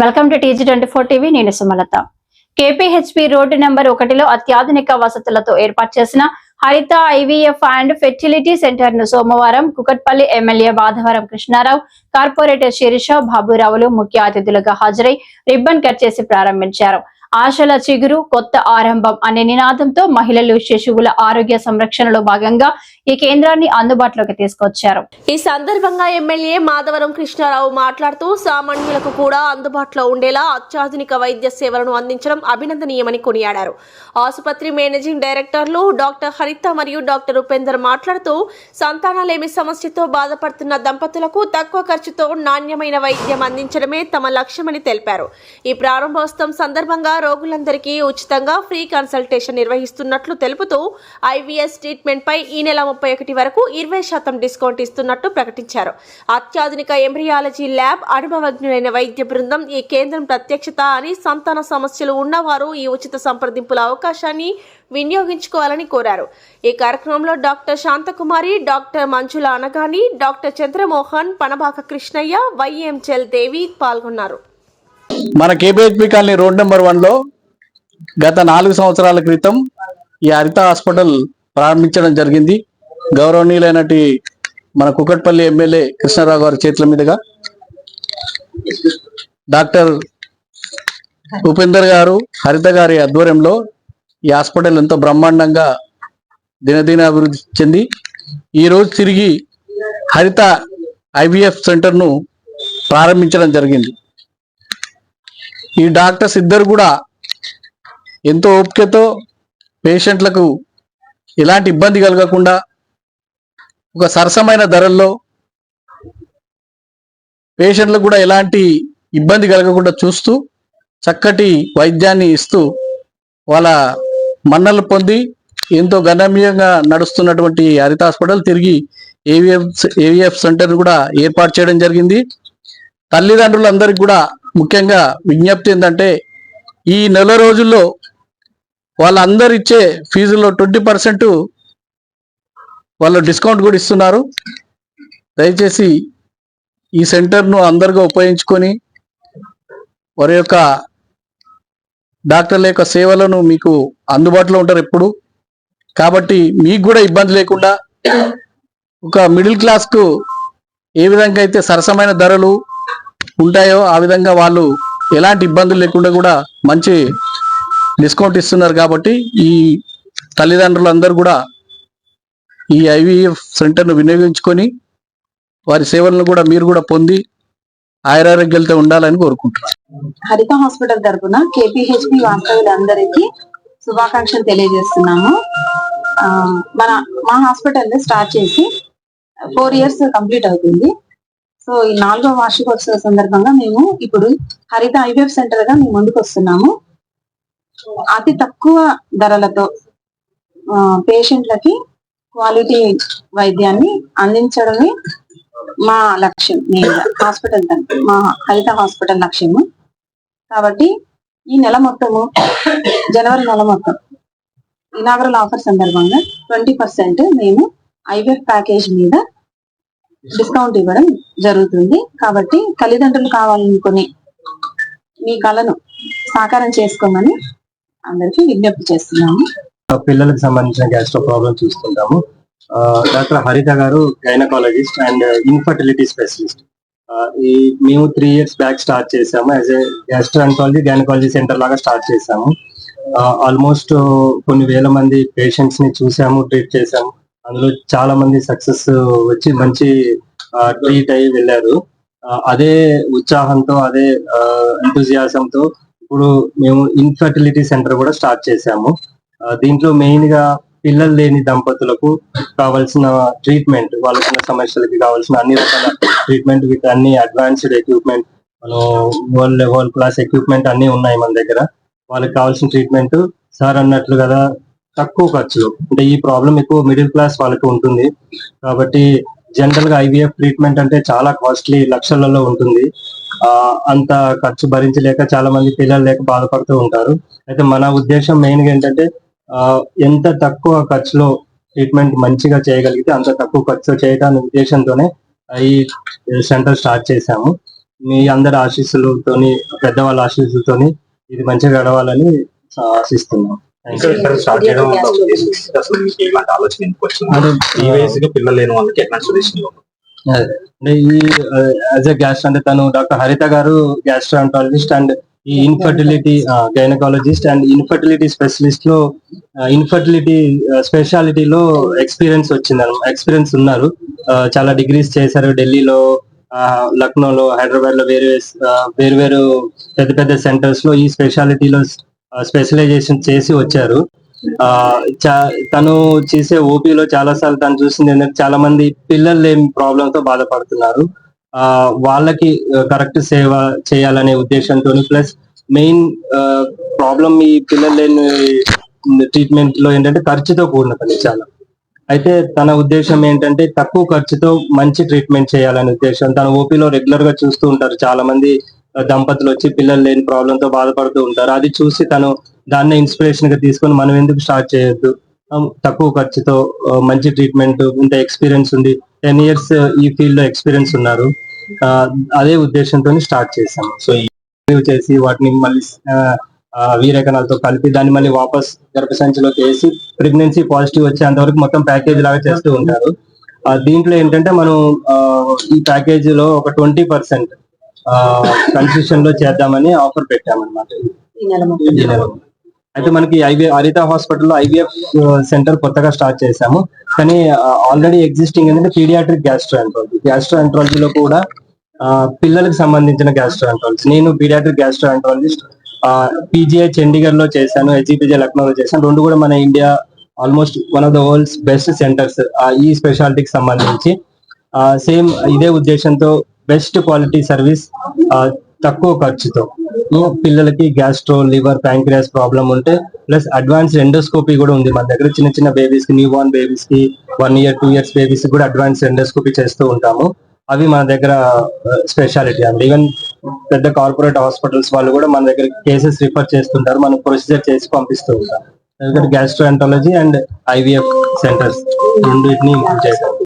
Welcome to TG twenty four TV నేను Sumalatha. కేపీహెచ్పి road number ఒకటిలో అత్యాధునిక వసతులతో ఏర్పాటు చేసిన హరిత ఐవీఎఫ్ అండ్ ఫెర్టిలిటీ సెంటర్ను సోమవారం కుకట్పల్లి ఎమ్మెల్యే బాధవరం కృష్ణారావు కార్పొరేటర్ శిరీష బాబురావులు ముఖ్య అతిథులుగా హాజరై రిబ్బన్ కట్ చేసి ప్రారంభించారు. ఆశల చిగురు కొత్త ఆరంభం అనే నినాదంతో మహిళలు శిశువుల ఆరోగ్య సంరక్షణలో భాగంగా ఈ కేంద్రాన్ని అందుబాటులోకి తీసుకొచ్చారు. ఈ సందర్భంగా ఎమ్మెల్యే మాధవరం కృష్ణారావు మాట్లాడుతూ సామాన్యులకు కూడా అందుబాటులో ఉండేలా అత్యాధునిక వైద్య సేవలను అందించడం అభినందనీయమని కొనియాడారు. ఆసుపత్రి మేనేజింగ్ డైరెక్టర్లు డాక్టర్ హరిత మరియు డాక్టర్ ఉపేందర్ మాట్లాడుతూ సంతానాలేమి సమస్యతో బాధపడుతున్న దంపతులకు తక్కువ ఖర్చుతో నాణ్యమైన వైద్యం అందించడమే తమ లక్ష్యమని తెలిపారు. ఈ ప్రారంభోత్సవం సందర్భంగా రోగులందరికీ ఉచితంగా ఫ్రీ కన్సల్టేషన్ నిర్వహిస్తున్నట్లు తెలుపుతూ ఐవీఎస్ ట్రీట్మెంట్ పై ఈ నెల ముప్పై ఒకటి వరకు ఇరవై శాతం డిస్కౌంట్ ఇస్తున్నట్టు ప్రకటించారు. అత్యాధునిక ఎంబ్రియాలజీ ల్యాబ్ అనుభవజ్ఞులైన వైద్య బృందం ఈ కేంద్రం ప్రత్యక్షత అని సంతాన సమస్యలు ఉన్నవారు ఈ ఉచిత సంప్రదింపుల అవకాశాన్ని వినియోగించుకోవాలని కోరారు. ఈ కార్యక్రమంలో doctor Shanthakumari doctor Manjula Anagani doctor Chandramohan Panabaka Krishnaiah వైఎంచెల్ Devi పాల్గొన్నారు. మన కేబిహెచ్పి కాలనీ రోడ్ నెంబర్ వన్లో గత నాలుగు సంవత్సరాల క్రితం ఈ హరిత హాస్పిటల్ ప్రారంభించడం జరిగింది. గౌరవనీయులైనటి మన కుకట్పల్లి ఎమ్మెల్యే కృష్ణారావు గారి చేతుల మీదుగా డాక్టర్ ఉపేందర్ గారు హరిత గారి ఆధ్వర్యంలో ఈ హాస్పిటల్ ఎంతో బ్రహ్మాండంగా దినదిన అభివృద్ధి చెంది. ఈ రోజు తిరిగి హరిత ఐవీఎఫ్ సెంటర్ను ప్రారంభించడం జరిగింది. ఈ డాక్టర్స్ ఇద్దరు కూడా ఎంతో ఓపికతో పేషెంట్లకు ఎలాంటి ఇబ్బంది కలగకుండా ఒక సరసమైన ధరల్లో పేషెంట్లకు కూడా ఎలాంటి ఇబ్బంది కలగకుండా చూస్తూ చక్కటి వైద్యాన్ని ఇస్తూ వాళ్ళ మన్నలు పొంది ఎంతో గణనీయంగా నడుస్తున్నటువంటి హరిత హాస్పిటల్ తిరిగి ఏవిఎఫ్ ఏవిఎఫ్ సెంటర్ కూడా ఏర్పాటు చేయడం జరిగింది. తల్లిదండ్రులందరికీ కూడా ముఖ్యంగా విజ్ఞప్తి ఏంటంటే ఈ నెల రోజుల్లో వాళ్ళందరు ఇచ్చే ఫీజులో ట్వంటీ పర్సెంట్ వాళ్ళు డిస్కౌంట్ కూడా ఇస్తున్నారు. దయచేసి ఈ సెంటర్ను అందరుగా ఉపయోగించుకొని వారి యొక్క డాక్టర్ల యొక్క సేవలను మీకు అందుబాటులో ఉంటారు ఎప్పుడు. కాబట్టి మీకు కూడా ఇబ్బంది లేకుండా ఒక మిడిల్ క్లాస్కు ఏ విధంగా అయితే సరసమైన ధరలు ఉంటాయో ఆ విధంగా వాళ్ళు ఎలాంటి ఇబ్బందులు లేకుండా కూడా మంచి డిస్కౌంట్ ఇస్తున్నారు కాబట్టి ఈ తల్లిదండ్రులందరూ కూడా ఈ ఐవీఎఫ్ సెంటర్ను వినియోగించుకొని వారి సేవలను కూడా మీరు కూడా పొంది ఆయురారోగ్యాలతో ఉండాలని కోరుకుంటున్నాను. హరిత హాస్పిటల్ తరఫున కేపీహెచ్పి వాస్తవులందరికీ శుభాకాంక్షలు తెలియజేస్తున్నాము. మన మా హాస్పిటల్ స్టార్ట్ చేసి ఫోర్ ఇయర్స్ కంప్లీట్ అవుతుంది. సో ఈ నాలుగో వార్షికోత్సవ సందర్భంగా మేము ఇప్పుడు హరిత ఐవేఫ్ సెంటర్గా మేము ముందుకు వస్తున్నాము. అతి తక్కువ ధరలతో పేషెంట్లకి క్వాలిటీ వైద్యాన్ని అందించడమే మా లక్ష్యం మెయిన్ హాస్పిటల్ మా హరిత హాస్పిటల్ లక్ష్యము. కాబట్టి ఈ నెల మొత్తము జనవరి నెల మొత్తం ఇనాగరల్ ఆఫర్ సందర్భంగా ట్వంటీ పర్సెంట్ మేము ఐవేఫ్ ప్యాకేజ్ మీద డిస్కౌంట్ ఇవ్వడం జరుగుతుంది. కాబట్టి తల్లిదండ్రులు కావాలనుకుని మీ కళను సాకారం చేసుకోమని అందరికీ విజ్ఞప్తి చేస్తున్నాము. పిల్లలకు సంబంధించిన gastro problem చూస్తుంటాము. Doctor Haritha garu gynaecologist and infertility specialist ఈ మేము త్రీ ఇయర్స్ బ్యాక్ స్టార్ట్ చేసాము as a gastroenterology gynaecology centre లాగా స్టార్ట్ చేసాము ఆల్మోస్ట్ కొన్ని వేల మంది పేషెంట్స్ని చూసాము ట్రీట్ చేసాము అందులో చాలా మంది సక్సెస్ వచ్చి మంచి ట్రీట్ అయ్యి వెళ్ళారు. అదే ఉత్సాహంతో అదే ఎంతూజియాసంతో ఇప్పుడు మేము ఇన్ఫర్టిలిటీ సెంటర్ కూడా స్టార్ట్ చేసాము దీంట్లో మెయిన్గా పిల్లలు లేని దంపతులకు కావాల్సిన ట్రీట్మెంట్ వాళ్ళకున్న సమస్యలకి కావాల్సిన అన్ని రకాల ట్రీట్మెంట్ విత్ అన్ని అడ్వాన్స్డ్ ఎక్విప్మెంట్ మనం వరల్డ్ వరల్డ్ క్లాస్ ఎక్విప్మెంట్ అన్ని ఉన్నాయి మన దగ్గర. వాళ్ళకి కావాల్సిన ట్రీట్మెంట్ సార్ అన్నట్లు కదా తక్కువ ఖర్చులో. అంటే ఈ ప్రాబ్లం ఎక్కువ మిడిల్ క్లాస్ వాళ్ళకి ఉంటుంది. కాబట్టి జనరల్గా ఐవీఎఫ్ ట్రీట్మెంట్ అంటే చాలా కాస్ట్లీ లక్షలలో ఉంటుంది. ఆ అంత ఖర్చు భరించలేక చాలా మంది పిల్లలు లేక బాధపడుతూ ఉంటారు. అయితే మన ఉద్దేశం మెయిన్గా ఏంటంటే ఆ, ఎంత తక్కువ ఖర్చులో ట్రీట్మెంట్ మంచిగా చేయగలిగితే అంత తక్కువ ఖర్చు చేయడానికి ఉద్దేశంతోనే ఈ సెంటర్ స్టార్ట్ చేశాము. మీ అందరి ఆశీస్సులతోని పెద్దవాళ్ళ ఆశీస్సులతోని ఇది మంచిగా గడవాలని ఆశిస్తున్నాం. ఈ వయసులో పిల్లలు లేని వాళ్ళకి ఎట్లాంటి సజెషన్ అంటే ఈ యాజ్ ఎ గ్యాస్ట్రో అంటే తను doctor Haritha garu gastroenterologist and ఈ ఇన్ఫర్టిలిటీ గైనకాలజిస్ట్ అండ్ ఇన్ఫర్టిలిటీ స్పెషలిస్ట్లో ఇన్ఫర్టిలిటీ స్పెషాలిటీలో ఎక్స్పీరియన్స్ వచ్చింది ఎక్స్పీరియన్స్ ఉన్నారు. చాలా డిగ్రీస్ చేశారు ఢిల్లీలో ఆ, లక్నోలో హైదరాబాద్లో వేరే వేరు వేరు పెద్ద పెద్ద సెంటర్స్లో ఈ స్పెషాలిటీలో స్పెషలైజేషన్ చేసి వచ్చారు. ఆ తను చేసే ఓపీలో చాలా సార్లు తను చూసింది ఏంటంటే చాలా మంది పిల్లలు లేని ప్రాబ్లమ్తో బాధపడుతున్నారు. ఆ వాళ్ళకి కరెక్ట్ సేవ చేయాలనే ఉద్దేశంతో ప్లస్ మెయిన్ ప్రాబ్లం ఈ పిల్లలు లేని ట్రీట్మెంట్లో ఏంటంటే ఖర్చుతో కూడిన పని చాలా. అయితే తన ఉద్దేశం ఏంటంటే తక్కువ ఖర్చుతో మంచి ట్రీట్మెంట్ చేయాలనే ఉద్దేశం. తన ఓపీలో రెగ్యులర్గా చూస్తూ ఉంటారు చాలా మంది దంపతులు వచ్చి పిల్లలు లేని ప్రాబ్లం తో బాధపడుతూ ఉంటారు. అది చూసి తను దాన్ని ఇన్స్పిరేషన్గా తీసుకొని మనం ఎందుకు స్టార్ట్ చేయొద్దు? తక్కువ ఖర్చుతో మంచి ట్రీట్మెంట్ ఇంత ఎక్స్పీరియన్స్ ఉంది టెన్ ఇయర్స్ ఈ ఫీల్డ్లో ఎక్స్పీరియన్స్ ఉన్నారు. అదే ఉద్దేశంతో స్టార్ట్ చేశాము సో చేసి వాటిని మళ్ళీ ఆ, కలిపి దాన్ని మళ్ళీ వాపస్ గర్భసంచిలోకి వేసి ప్రెగ్నెన్సీ పాజిటివ్ వచ్చేంత వరకు మొత్తం ప్యాకేజ్ లాగా చేస్తూ ఉంటారు. దీంట్లో ఏంటంటే మనం ఈ ప్యాకేజ్లో ఒక ట్వంటీ పర్సెంట్ కన్సెషన్లో చేద్దామని ఆఫర్ పెట్టామన్నమాట. ఈ నెల నెల. అయితే మనకి ఐవి హరిత హాస్పిటల్లో ఐవీఎఫ్ సెంటర్ కొత్తగా స్టార్ట్ చేశాము. కానీ ఆల్రెడీ ఎగ్జిస్టింగ్ ఏంటంటే పీడియాట్రిక్ గ్యాస్ట్రోఎంట్రాలజీ గ్యాస్ట్రోఎంట్రాలజీలో కూడా పిల్లలకు సంబంధించిన గ్యాస్ట్రోఎంట్రాలజీ నేను పీడియాట్రిక్ గ్యాస్ట్రోఎంట్రాలజిస్ట్ పీజీఐ చండీగఢ్లో చేశాను హెచ్ఈపీజే లక్నోలో చేశాను. రెండు కూడా మన India almost one of the world's best centres ఈ స్పెషాలిటీకి సంబంధించి. సేమ్ ఇదే ఉద్దేశంతో బెస్ట్ క్వాలిటీ సర్వీస్ తక్కువ ఖర్చుతో. పిల్లలకి గ్యాస్ట్రో లివర్ ప్యాంక్రియాస్ ప్రాబ్లం ఉంటే ప్లస్ అడ్వాన్స్ ఎండోస్కోపీ కూడా ఉంది. మన దగ్గర చిన్న చిన్న బేబీస్కి newborn బేబీస్కి one year two years babies కూడా అడ్వాన్స్ ఎండోస్కోపీ చేస్తూ ఉంటాము. అవి మన దగ్గర స్పెషాలిటీ అండి. ఈవెన్ పెద్ద కార్పొరేట్ హాస్పిటల్స్ వాళ్ళు కూడా మన దగ్గర కేసెస్ రిఫర్ చేస్తుంటారు. మనం ప్రొసీజర్ చేసి పంపిస్తూ ఉంటాం. ఎందుకంటే గ్యాస్ట్రో అండ్ ఐవీఎఫ్ సెంటర్స్ రెండింటిని ఇంప్రూవ్ చేశారు.